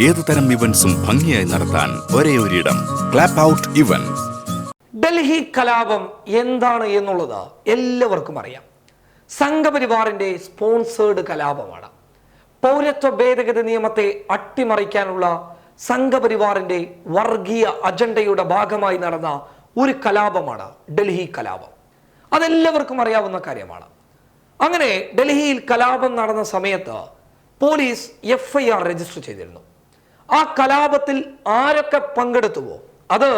ഏതു തരം ഇവന്റ്സും ഭംഗിയായി നടത്താൻ ഒരേ ഒരിടം. ക്ലാപ്പ് ഔട്ട് ഇവന്റ് ഡൽഹി കലാപം എന്താണ് എന്നുള്ളത് എല്ലാവർക്കും അറിയാം. സംഘപരിവാറിന്റെ സ്പോൺസേഡ് കലാപമാണ്. പൗരത്വ ഭേദഗതി നിയമത്തെ അട്ടിമറിക്കാനുള്ള സംഘപരിവാറിന്റെ വർഗീയ അജണ്ടയുടെ ഭാഗമായി നടന്ന ഒരു കലാപമാണ് ഡൽഹി കലാപം. അതെല്ലാവർക്കും അറിയാവുന്ന കാര്യമാണ്. അങ്ങനെ ഡൽഹിയിൽ കലാപം നടന്ന സമയത്ത് പോലീസ് എഫ് രജിസ്റ്റർ ചെയ്തിരുന്നു. ആ കലാപത്തിൽ ആരൊക്കെ പങ്കെടുത്തുവോ? അത്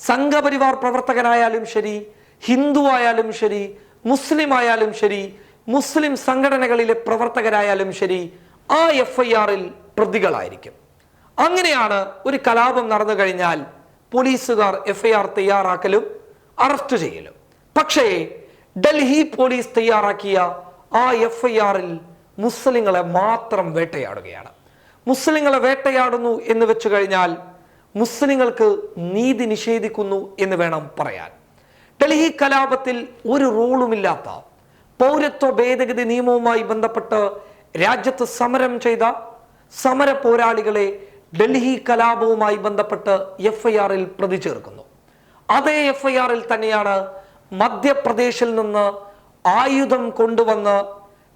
സംഘപരിവാർ പ്രവർത്തകനായാലും ശരി ഹിന്ദു ആയാലും ശരി മുസ്ലിം ആയാലും ശരി മുസ്ലിം സംഘടനകളിലെ പ്രവർത്തകരായാലും ശരി ആ എഫ് ഐ ആറിൽ പ്രതികളായിരിക്കും. അങ്ങനെയാണ് ഒരു കലാപം നടന്നു കഴിഞ്ഞാൽ പോലീസുകാർ എഫ് ഐ ആർ തയ്യാറാക്കലും അറസ്റ്റ് ചെയ്യലും. പക്ഷേ ഡൽഹി പോലീസ് തയ്യാറാക്കിയ ആ എഫ് ഐ ആറിൽ മുസ്ലിങ്ങളെ മാത്രം വേട്ടയാടുകയാണ്. മുസ്ലിങ്ങളെ വേട്ടയാടുന്നു എന്ന് വെച്ചു കഴിഞ്ഞാൽ മുസ്ലിങ്ങൾക്ക് നീതി നിഷേധിക്കുന്നു എന്ന് വേണം പറയാൻ. ഡൽഹി കലാപത്തിൽ ഒരു റോളുമില്ലാത്ത പൗരത്വ ഭേദഗതി നിയമവുമായി ബന്ധപ്പെട്ട് രാജ്യത്ത് സമരം ചെയ്ത സമര പോരാളികളെ ഡൽഹി കലാപവുമായി ബന്ധപ്പെട്ട് എഫ് ഐ ആറിൽ പ്രതി ചേർക്കുന്നു. അതേ എഫ് ഐ ആറിൽ തന്നെയാണ് മധ്യപ്രദേശിൽ നിന്ന് ആയുധം കൊണ്ടുവന്ന്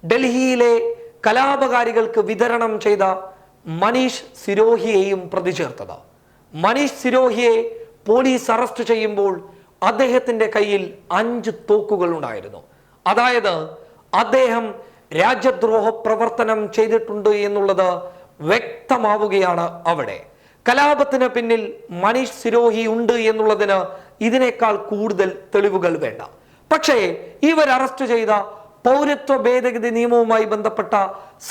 ഡൽഹിയിലെ കലാപകാരികൾക്ക് വിതരണം ചെയ്ത മനീഷ് സിരോഹിയെയും പ്രതി ചേർത്തത് മനീഷ് സിരോഹിയെ പോലീസ് അറസ്റ്റ് ചെയ്യുമ്പോൾ അദ്ദേഹത്തിന്റെ കയ്യിൽ അഞ്ച് തോക്കുകൾ ഉണ്ടായിരുന്നു. അതായത് അദ്ദേഹം രാജ്യദ്രോഹ പ്രവർത്തനം ചെയ്തിട്ടുണ്ട് എന്നുള്ളത് വ്യക്തമാവുകയാണ് അവിടെ. കലാപത്തിന് പിന്നിൽ മനീഷ് സിരോഹി ഉണ്ട് എന്നുള്ളതിന് ഇതിനേക്കാൾ കൂടുതൽ തെളിവുകൾ വേണ്ട. പക്ഷേ ഇവർ അറസ്റ്റ് ചെയ്ത പൗരത്വ ഭേദഗതി നിയമവുമായി ബന്ധപ്പെട്ട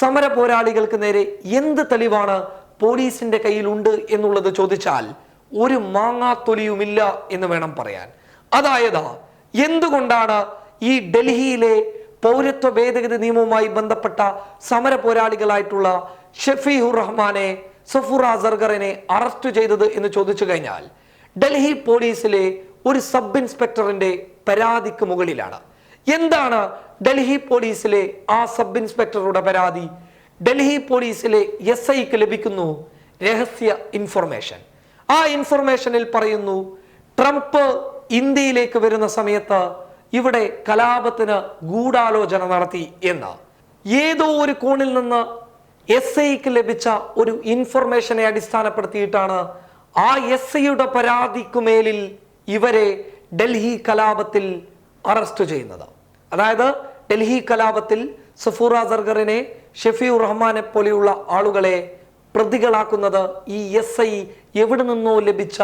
സമര പോരാളികൾക്ക് നേരെ എന്ത് തെളിവാണ് പോലീസിന്റെ കയ്യിലുണ്ട് എന്നുള്ളത് ചോദിച്ചാൽ ഒരു മാങ്ങാത്തൊലിയുമില്ല എന്ന് വേണം പറയാൻ. അതായത് എന്തുകൊണ്ടാണ് ഈ ഡൽഹിയിലെ പൗരത്വ ഭേദഗതി നിയമവുമായി ബന്ധപ്പെട്ട സമര പോരാളികളായിട്ടുള്ള ഷഫീഹുർ റഹ്മാനെ സഫുർ അസർഗറിനെ അറസ്റ്റ് ചെയ്തത് എന്ന് ചോദിച്ചു കഴിഞ്ഞാൽ ഡൽഹി പോലീസിലെ ഒരു സബ് ഇൻസ്പെക്ടറിന്റെ പരാതിക്ക് മുകളിലാണ്. എന്താണ് ഡൽഹി പോലീസിലെ ആ സബ് ഇൻസ്പെക്ടറുടെ പരാതി ഡൽഹി പോലീസിലെ എസ് ഐക്ക് ലഭിക്കുന്നു രഹസ്യ ഇൻഫർമേഷൻ. ആ ഇൻഫർമേഷനിൽ പറയുന്നു ട്രംപ് ഇന്ത്യയിലേക്ക് വരുന്ന സമയത്ത് ഇവിടെ കലാപത്തിന് ഗൂഢാലോചന നടത്തി എന്ന്. ഏതോ ഒരു കോണിൽ നിന്ന് എസ് ഐക്ക് ലഭിച്ച ഒരു ഇൻഫർമേഷനെ അടിസ്ഥാനപ്പെടുത്തിയിട്ടാണ് ആ എസ് ഐയുടെ പരാതിക്കുമേലിൽ ഇവരെ ഡൽഹി കലാപത്തിൽ അറസ്റ്റ് ചെയ്യുന്നത്. അതായത് ഡൽഹി കലാപത്തിൽ സഫൂറ സർഗറിനെ ഷെഫിയുർ റഹ്മാനെ പോലെയുള്ള ആളുകളെ പ്രതികളാക്കുന്നത് ഈ എസ് ഐ എവിടെ നിന്നോ ലഭിച്ച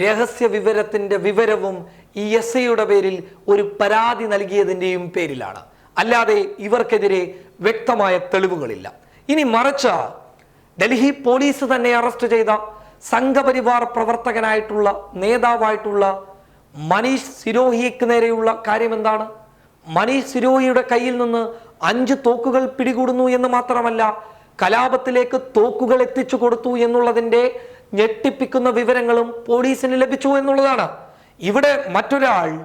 രഹസ്യ വിവരത്തിന്റെ വിവരവും ഈ എസ് ഐയുടെ പേരിൽ ഒരു പരാതി നൽകിയതിന്റെയും പേരിലാണ്. അല്ലാതെ ഇവർക്കെതിരെ വ്യക്തമായ തെളിവുകളില്ല. ഇനി മറിച്ച ഡൽഹി പോലീസ് തന്നെ അറസ്റ്റ് ചെയ്ത സംഘപരിവാർ പ്രവർത്തകനായിട്ടുള്ള നേതാവായിട്ടുള്ള മനീഷ് സിരോഹിക്ക് നേരെയുള്ള കാര്യം എന്താണ് മനീഷ് സിരോയിയുടെ കയ്യിൽ നിന്ന് അഞ്ച് തോക്കുകൾ പിടികൂടുന്നു എന്ന് മാത്രമല്ല കലാപത്തിലേക്ക് തോക്കുകൾ എത്തിച്ചു കൊടുത്തു എന്നുള്ളതിന്റെ ഞെട്ടിപ്പിക്കുന്ന വിവരങ്ങളും പോലീസിന് ലഭിച്ചു എന്നുള്ളതാണ്. ഇവിടെ മറ്റൊരാൾ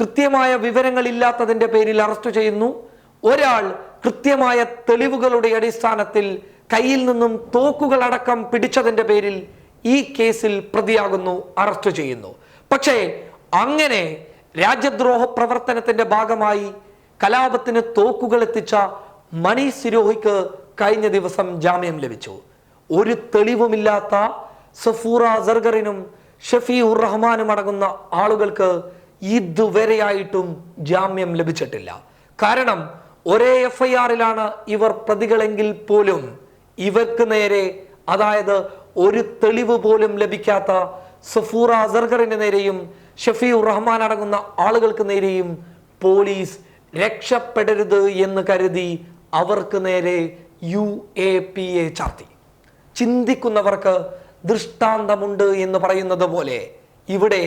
കൃത്യമായ വിവരങ്ങൾ ഇല്ലാത്തതിന്റെ പേരിൽ അറസ്റ്റ് ചെയ്യുന്നു. ഒരാൾ കൃത്യമായ തെളിവുകളുടെ അടിസ്ഥാനത്തിൽ കയ്യിൽ നിന്നും തോക്കുകളടക്കം പിടിച്ചതിന്റെ പേരിൽ ഈ കേസിൽ പ്രതിയാകുന്നു അറസ്റ്റ് ചെയ്യുന്നു. പക്ഷേ അങ്ങനെ രാജ്യദ്രോഹ പ്രവർത്തനത്തിന്റെ ഭാഗമായി കലാപത്തിന് തോക്കുകൾ എത്തിച്ച മണി സിരോഹിക്ക് കഴിഞ്ഞ ദിവസം ജാമ്യം ലഭിച്ചു. ഒരു തെളിവുമില്ലാത്ത സഫൂറ സർഗറിനും ഷഫീ ഉർ റഹ്മാനും അടങ്ങുന്ന ആളുകൾക്ക് ഇതുവരെയായിട്ടും ജാമ്യം ലഭിച്ചിട്ടില്ല. കാരണം ഒരേ എഫ് ഐ ആറിലാണ് ഇവർ പ്രതികളെങ്കിൽ പോലും ഇവർക്ക് നേരെ അതായത് ഒരു തെളിവ് പോലും ലഭിക്കാത്ത സഫൂറ അസർഗറിന് നേരെയും ഷഫീഉർ റഹ്മാൻ അടങ്ങുന്ന ആളുകൾക്ക് നേരെയും പോലീസ് രക്ഷപ്പെടരുത് എന്ന് കരുതി അവർക്ക് നേരെ യു എ പി എ ചാർത്തി. ചിന്തിക്കുന്നവർക്ക് ദൃഷ്ടാന്തമുണ്ട് എന്ന് പറയുന്നത് പോലെ ഇവിടെ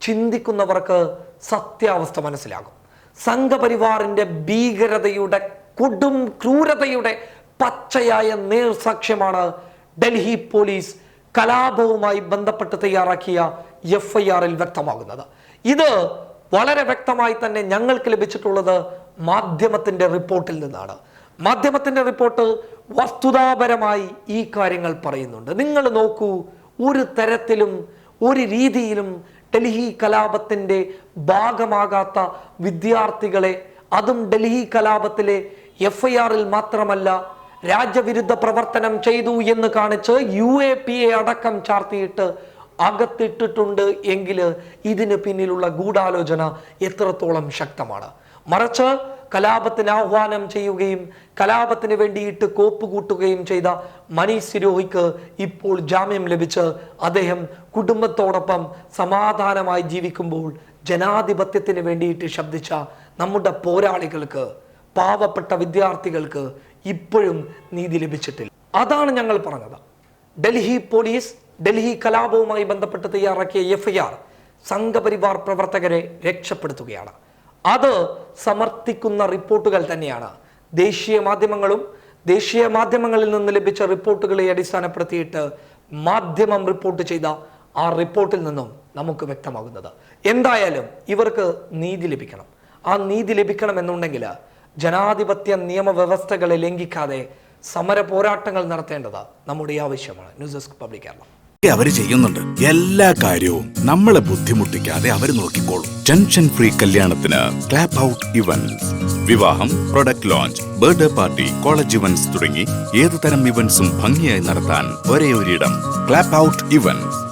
ചിന്തിക്കുന്നവർക്ക് സത്യാവസ്ഥ മനസ്സിലാകും. സംഘപരിവാറിന്റെ ഭീകരതയുടെ കൊടും ക്രൂരതയുടെ പച്ചയായ നേർസാക്ഷ്യമാണ് ഡൽഹി പോലീസ് കലാപവുമായി ബന്ധപ്പെട്ട് തയ്യാറാക്കിയ എഫ് ഐ ആറിൽ വ്യക്തമാകുന്നത്. ഇത് വളരെ വ്യക്തമായി തന്നെ ഞങ്ങൾക്ക് ലഭിച്ചിട്ടുള്ളത് മാധ്യമത്തിന്റെ റിപ്പോർട്ടിൽ നിന്നാണ്. മാധ്യമത്തിന്റെ റിപ്പോർട്ട് വസ്തുതാപരമായി ഈ കാര്യങ്ങൾ പറയുന്നുണ്ട്. നിങ്ങൾ നോക്കൂ ഒരു തരത്തിലും ഒരു രീതിയിലും ഡൽഹി കലാപത്തിന്റെ ഭാഗമാകാത്ത വിദ്യാർത്ഥികളെ അതും ഡൽഹി കലാപത്തിലെ എഫ് ഐ ആറിൽ മാത്രമല്ല രാജ്യവിരുദ്ധ പ്രവർത്തനം ചെയ്തു എന്ന് കാണിച്ച് യു എ പി എ അടക്കം ചാർത്തിയിട്ട് അകത്തിട്ടിട്ടുണ്ട് എങ്കിൽ ഇതിന് പിന്നിലുള്ള ഗൂഢാലോചന എത്രത്തോളം ശക്തമാണ്. മറിച്ച് കലാപത്തിന് ആഹ്വാനം ചെയ്യുകയും കലാപത്തിന് വേണ്ടിയിട്ട് കോപ്പ് കൂട്ടുകയും ചെയ്ത മനീഷ് സിരോഹിക്ക് ഇപ്പോൾ ജാമ്യം ലഭിച്ച് അദ്ദേഹം കുടുംബത്തോടൊപ്പം സമാധാനമായി ജീവിക്കുമ്പോൾ ജനാധിപത്യത്തിന് വേണ്ടിയിട്ട് ശബ്ദിച്ച നമ്മുടെ പോരാളികൾക്ക് പാവപ്പെട്ട വിദ്യാർത്ഥികൾക്ക് ഇപ്പോഴും നീതി ലഭിച്ചിട്ടില്ല. അതാണ് ഞങ്ങൾ പറഞ്ഞത്. ഡൽഹി പോലീസ് ഡൽഹി കലാപവുമായി ബന്ധപ്പെട്ട് തയ്യാറാക്കിയ എഫ് ഐ ആർ സംഘപരിവാർ പ്രവർത്തകരെ രക്ഷപ്പെടുത്തുകയാണ്. അത് സമർത്ഥിക്കുന്ന റിപ്പോർട്ടുകൾ തന്നെയാണ്. ദേശീയ മാധ്യമങ്ങളും ദേശീയ മാധ്യമങ്ങളിൽ നിന്ന് ലഭിച്ച റിപ്പോർട്ടുകളെ അടിസ്ഥാനപ്പെടുത്തിയിട്ട് മാധ്യമം റിപ്പോർട്ട് ചെയ്ത ആ റിപ്പോർട്ടിൽ നിന്നും നമുക്ക് വ്യക്തമാകുന്നത്. എന്തായാലും ഇവർക്ക് നീതി ലഭിക്കണം. ആ നീതി ലഭിക്കണമെന്നുണ്ടെങ്കിൽ ജനാധിപത്യ നിയമവ്യവസ്ഥകളെ ലംഘിക്കാതെ സമര പോരാട്ടങ്ങൾ നടത്തേണ്ടത് നമ്മുടെ ആവശ്യമാണ്. News desk public Kerala. അവർ ചെയ്യുന്നുണ്ട്. എല്ലാ കാര്യവും നമ്മളെ ബുദ്ധിമുട്ടിക്കാതെ അവർ നോക്കിക്കോളും. ടെൻഷൻ ഫ്രീ കല്യാണത്തിന് ക്ലാപ്പ് ഔട്ട് ഇവന്റ്സ് വിവാഹം product launch birthday party college events തുടങ്ങി ഏതു തരം ഇവന്റ്സും ഭംഗിയായി നടത്താൻ ഒരേ ഒരിടം ക്ലാപ്പ് ഔട്ട് ഇവന്റ്സ്